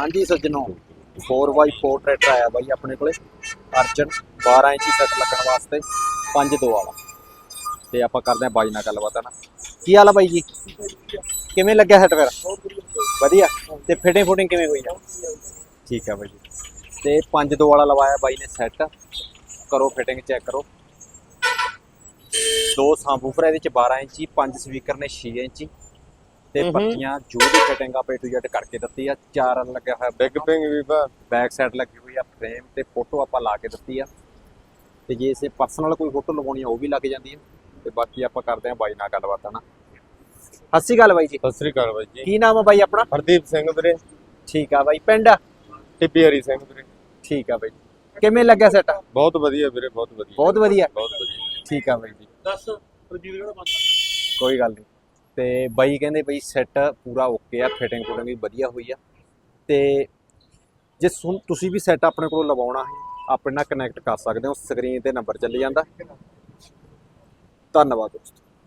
ਹਾਂਜੀ ਸੱਜਣੋ 4x4 tractor ਆਇਆ ਬਾਈ ਆਪਣੇ ਕੋਲੇ। ਅਰਜਨ 12 ਇੰਚੀ ਸੈੱਟ ਲੱਗਣ ਵਾਸਤੇ 5 2 ਵਾਲਾ। ਤੇ ਆਪਾਂ ਕਰਦੇ ਹਾਂ ਬਾਈ ਨਾਲ ਗੱਲਬਾਤ, ਹੈ ਨਾ? ਕੀ ਹਾਲ ਆ ਬਾਈ ਜੀ? ਕਿਵੇਂ ਲੱਗਿਆ ਸੈੱਟ ਫਿਰ? ਵਧੀਆ। ਤੇ ਫਿਟਿੰਗ ਫੁਟਿੰਗ ਕਿਵੇਂ ਹੋਈ? ਆ ਠੀਕ ਆ ਬਾਈ ਜੀ। ਤੇ 5 ਦੋ ਵਾਲਾ ਲਵਾਇਆ ਬਾਈ ਨੇ ਸੈੱਟ ਕਰੋ ਫਿਟਿੰਗ ਚੈੱਕ ਕਰੋ। ਦੋ ਸਾਬੂਫਰ ਇਹਦੇ ਚ 12 ਇੰਚੀ, ਪੰਜ ਸਪੀਕਰ ਨੇ 6 ਇੰਚੀ। ਤੇ। ਪੱਤੀਆਂ ਜੋ ਦੀ ਫਿਟਿੰਗ ਆ ਪੇ ਟੂ ਜੈਟ ਕਰਕੇ ਦਿੱਤੀ ਆ ਚਾਰ ਲੱਗਿਆ ਹੋਇਆ ਬਿਗ ਪਿੰਗ ਵੀ ਬਾ ਬੈਕ ਸਾਈਡ ਲੱਗੀ ਹੋਈ ਆ ਫਰੇਮ ਤੇ ਫੋਟੋ ਆਪਾਂ ਲਾ ਕੇ ਦਿੱਤੀ ਆ। ਤੇ ਜੇ ਇਸੇ ਪਰਸਨਲ ਕੋਈ ਫੋਟੋ ਲਵਾਉਣੀ ਆ ਉਹ ਵੀ ਲੱਗ ਜਾਂਦੀ ਆ। ਤੇ ਬਾਕੀ ਆਪਾਂ ਕਰਦੇ ਆ ਬਾਈ ਨਾਲ ਗੱਲਬਾਤ ਹਨਾ। ਸਤਿ ਸ਼੍ਰੀ ਅਕਾਲ ਬਾਈ ਜੀ। ਸਤਿ ਸ੍ਰੀ ਅਕਾਲ ਬਾਈ ਜੀ। ਕੀ ਨਾਮ ਆ ਬਾਈ ਆਪਣਾ? ਹਰਦੀਪ ਸਿੰਘ ਵੀਰੇ। ਠੀਕ ਆ ਬਾਈ ਪਿੰਡ? ਟਿੱਪੀ ਹਰੀ ਸਿੰਘ ਵੀਰੇ। ਠੀਕ ਆ ਬਾਈ ਕਿਵੇਂ ਲੱਗਿਆ ਸੈਟ ਬਹੁਤ ਵਧੀਆ ਵੀਰੇ ਬਹੁਤ ਵਧੀਆ। ਬਹੁਤ ਵਧੀਆ। ਬਹੁਤ ਵਧੀਆ। ਠੀਕ ਆ ਬਾਈ ਜੀ। ਦੱਸ ਰਜੀਵ ਜਿਹੜਾ ਕੋਈ ਗੱਲ ਨਹੀਂ ਤੇ ਬਾਈ ਕਹਿੰਦੇ ਬਈ ਸੈੱਟ ਪੂਰਾ ਓਕੇ ਆ ਫਿਟਿੰਗ ਫੁਟਿੰਗ ਵੀ ਵਧੀਆ ਹੋਈ ਆ। ਤੇ ਜੇ ਸੁਣ, ਤੁਸੀਂ ਵੀ ਸੈੱਟ ਆਪਣੇ ਕੋਲੋਂ ਲਵਾਉਣਾ ਹੈ, ਆਪਣੇ ਨਾਲ ਕਨੈਕਟ ਕਰ ਸਕਦੇ ਹੋ ਸਕਰੀਨ ਤੇ ਨੰਬਰ ਚੱਲ ਜਾਂਦਾ। ਧੰਨਵਾਦ ਦੋਸਤੋ।